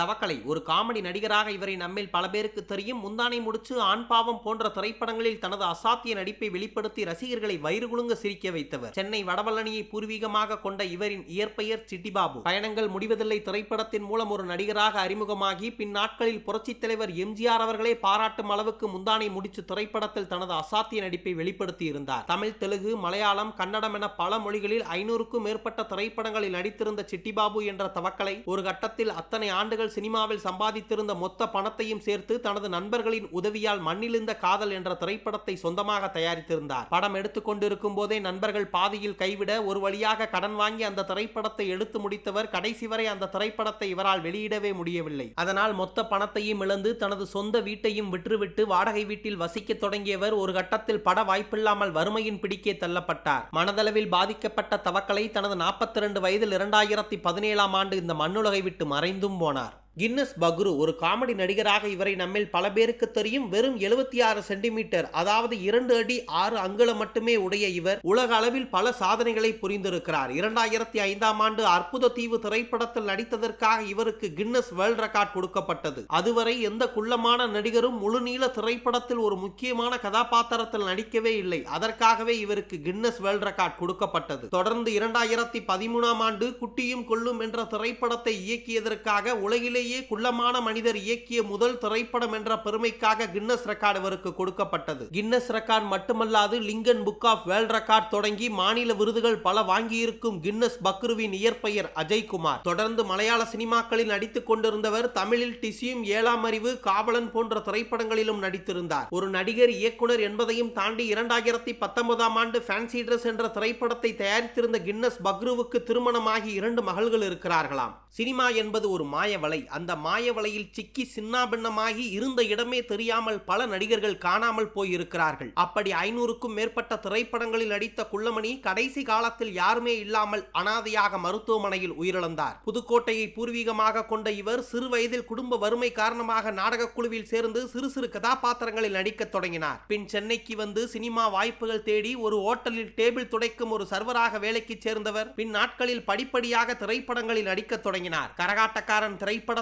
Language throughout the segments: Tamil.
தவக்கலை. ஒரு காமெடி நடிகராக இவரை நம்மில் பல பேருக்கு தெரியும். முந்தானை முடிச்சு ஆண் பாவம் போன்ற திரைப்படங்களில் தனது அசாத்திய நடிப்பை வெளிப்படுத்தி ரசிகர்களை வயிறு குலுங்க சிரிக்க வைத்தவர். சென்னை வடபழனியை பூர்வீகமாக கொண்ட இவரின் இயற்பெயர் சிட்டிபாபு. பயணங்கள் முடிவதில்லை. திரைப்படத்தின் மூலம் ஒரு நடிகராக அறிமுகமாகி பின்னாட்களில் புரட்சித் தலைவர் எம்ஜிஆர் அவர்களே பாராட்டும் அளவுக்கு முந்தானை முடிச்சு திரைப்படத்தில் தனது அசாத்திய நடிப்பை வெளிப்படுத்தி இருந்தார் தமிழ் தெலுங்கு மலையாளம் கன்னடம் என பல மொழிகளில் ஐநூறுக்கும் மேற்பட்ட திரைப்படங்களில் நடித்திருந்த சிட்டிபாபு என்ற தவக்கலை ஒரு கட்டத்தில் அத்தனை ஆண்டுகள் சினிமாவில் சம்பாதித்திருந்த மொத்த பணத்தையும் சேர்த்து தனது நண்பர்களின் உதவியால் மண்ணிலிருந்த காதல் என்ற திரைப்படத்தை சொந்தமாக தயாரித்திருந்தார். படம் எடுத்துக்கொண்டிருக்கும் போதே நண்பர்கள் பாதியில் கைவிட ஒரு வழியாக கடன் வாங்கி அந்த திரைப்படத்தை எடுத்து முடித்தவர் கடைசி வரை அந்த திரைப்படத்தை இவரால் வெளியிடவே முடியவில்லை. அதனால் மொத்த பணத்தையும் இழந்து தனது சொந்த வீட்டையும் விற்றுவிட்டு வாடகை வீட்டில் வசிக்க தொடங்கியவர் ஒரு கட்டத்தில் பட வாய்ப்பில்லாமல் வறுமையின் பிடிக்கே தள்ளப்பட்டார். மனதளவில் பாதிக்கப்பட்ட தவக்கலை தனது நாற்பத்தி இரண்டு வயதில் இரண்டாயிரத்தி பதினேழாம் ஆண்டு இந்த மண்ணுலகை விட்டு மறைந்தும் போனார். கின்னஸ் பக்ரு ஒரு காமெடி நடிகராக இவரை நம்மில் பல பேருக்கு தெரியும். வெறும் எழுபத்தி ஆறு சென்டிமீட்டர் அதாவது இரண்டு அடி ஆறு அங்குலம் மட்டுமே உடைய இவர் உலக அளவில் பல சாதனைகளை புரிந்திருக்கிறார். இரண்டாயிரத்தி ஐந்தாம் ஆண்டு அற்புத தீவு திரைப்படத்தில் நடித்ததற்காக இவருக்கு கின்னஸ் வேர்ல்ட் ரெக்கார்ட் கொடுக்கப்பட்டது. அதுவரை எந்த குள்ளமான நடிகரும் முழுநீள திரைப்படத்தில் ஒரு முக்கியமான கதாபாத்திரத்தில் நடிக்கவே இல்லை. அதற்காகவே இவருக்கு கின்னஸ் வேர்ல்ட் ரெக்கார்ட் கொடுக்கப்பட்டது. தொடர்ந்து இரண்டாயிரத்தி பதிமூணாம் ஆண்டு குட்டியும் கொல்லும் என்ற திரைப்படத்தை இயக்கியதற்காக உலகிலேயே குள்ளமான மனிதர் இயக்கிய முதல் திரைப்படம் என்ற பெருமைக்காக கின்னஸ் ரெக்கார்டு இவருக்கு கொடுக்கப்பட்டது. கின்னஸ் ரெக்கார்டு மட்டுமல்லாது Lincoln book of world record தொடங்கி மாநில விருதுகள் பல வாங்கியிருக்கும் கின்னஸ் பக்ருவின் இயற்பெயர் அஜய்குமார். தொடர்ந்து மலையாள சினிமாக்களில் நடித்துக் கொண்டிருந்தவர் தமிழில் டிசியும் ஏழாம் அறிவு காவலன் போன்ற திரைப்படங்களிலும் நடித்திருந்தார். ஒரு நடிகர் இயக்குனர் என்பதையும் தாண்டி இரண்டாயிரத்தி பத்தொன்பதாம் ஆண்டு ஃபேன்சி ட்ரெஸ் என்ற திரைப்படத்தை தயாரித்திருந்த கின்னஸ் பக்ருவுக்கு திருமணமாகி இரண்டு மகள்கள் இருக்கிறார்களாம். சினிமா என்பது ஒரு மாய வலை அந்த மாயவலையில் சிக்கி சின்னாபின்னமாகி இருந்த இடமே தெரியாமல் பல நடிகர்கள் காணாமல் போயிருக்கிறார்கள். அப்படி ஐநூறுக்கும் மேற்பட்ட திரைப்படங்களில் நடித்த குள்ளமணி கடைசி காலத்தில் யாருமே இல்லாமல் அனாதையாக மருத்துவமனையில் உயிரிழந்தார். புதுக்கோட்டையை பூர்வீகமாக கொண்ட இவர் சிறு வயதில் குடும்ப வறுமை காரணமாக நாடகக் குழுவில் சேர்ந்து சிறு சிறு கதாபாத்திரங்களில் நடிக்கத் தொடங்கினார். பின் சென்னைக்கு வந்து சினிமா வாய்ப்புகள் தேடி ஒரு ஓட்டலில் டேபிள் துடைக்கும் ஒரு சர்வராக வேலைக்கு சேர்ந்தவர் பின் நாட்களில் படிப்படியாக திரைப்படங்களில் நடிக்க தொடங்கினார். கரகாட்டக்காரன்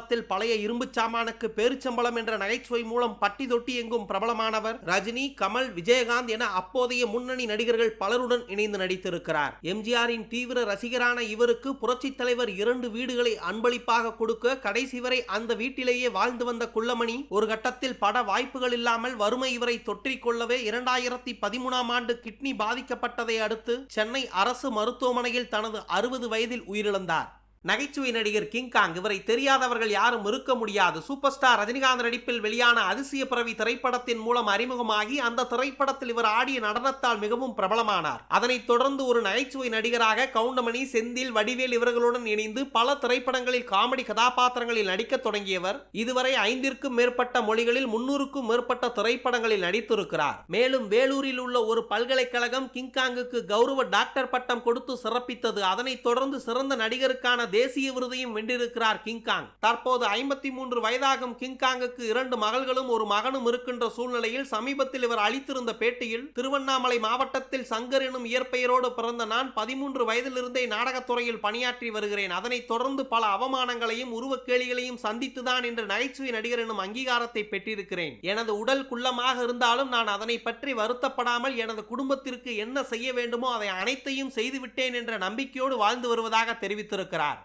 காலத்தில் பழைய இரும்பு சாமானுக்கு பேருச்சம்பளம் என்ற நகைச்சுவை மூலம் பட்டி தொட்டி எங்கும் பிரபலமானவர் ரஜினி கமல் விஜயகாந்த் என அப்போதைய முன்னணி நடிகர்கள் பலருடன் இணைந்து நடித்திருக்கிறார். எம்ஜிஆரின் தீவிர ரசிகரான இவருக்கு புரட்சித் தலைவர் இரண்டு வீடுகளை அன்பளிப்பாக கொடுக்க கடைசி வரை அந்த வீட்டிலேயே வாழ்ந்து வந்த குள்ளமணி ஒரு கட்டத்தில் பட வாய்ப்புகள் இல்லாமல் வறுமை இவரை தொற்றிக் கொள்ளவே இரண்டாயிரத்தி பதிமூணாம் ஆண்டு கிட்னி பாதிக்கப்பட்டதை அடுத்து சென்னை அரசு மருத்துவமனையில் தனது அறுபது வயதில் உயிரிழந்தார். நகைச்சுவை நடிகர் கிங்காங் இவரை தெரியாதவர்கள் யாரும் இருக்க முடியாது. சூப்பர் ஸ்டார் ரஜினிகாந்த் நடிப்பில் வெளியான அதிசய பிறவி திரைப்படத்தின் மூலம் அறிமுகமாகி அந்த திரைப்படத்தில் இவர் ஆடிய நடனத்தால் மிகவும் பிரபலமானார். அதனைத் தொடர்ந்து ஒரு நகைச்சுவை நடிகராக கவுண்டமணி செந்தில் வடிவேல் இவர்களுடன் இணைந்து பல திரைப்படங்களில் காமெடி கதாபாத்திரங்களில் நடிக்கத் தொடங்கியவர். இதுவரை ஐந்திற்கும் மேற்பட்ட மொழிகளில் முன்னூறுக்கும் மேற்பட்ட திரைப்படங்களில் நடித்திருக்கிறார். மேலும் வேலூரில் உள்ள ஒரு பல்கலைக்கழகம் கிங்காங்குக்கு கௌரவ டாக்டர் பட்டம் கொடுத்து சிறப்பித்தது. அதனைத் தொடர்ந்து சிறந்த நடிகருக்கான தேசிய விருதையும் வென்றிருக்கிறார் கிங்காங் தற்போது ஐம்பத்தி மூன்று வயதாகும் கிங்காங்குக்கு இரண்டு மகள்களும் ஒரு மகனும் இருக்கின்ற சூழ்நிலையில் சமீபத்தில் இவர் அளித்திருந்த பேட்டியில் திருவண்ணாமலை மாவட்டத்தில் சங்கர் எனும் இயற்பெயரோடு பிறந்த நான் பதிமூன்று வயதிலிருந்தே நாடகத்துறையில் பணியாற்றி வருகிறேன். அதனைத் தொடர்ந்து பல அவமானங்களையும் உருவக்கேளிகளையும் சந்தித்துதான் இன்று நகைச்சுவை நடிகர் எனும் அங்கீகாரத்தை பெற்றிருக்கிறேன். எனது உடல் குள்ளமாக இருந்தாலும் நான் அதனை பற்றி வருத்தப்படாமல் எனது குடும்பத்திற்கு என்ன செய்ய வேண்டுமோ அதை அனைத்தையும் செய்துவிட்டேன் என்ற நம்பிக்கையோடு வாழ்ந்து வருவதாக தெரிவித்திருக்கிறார்.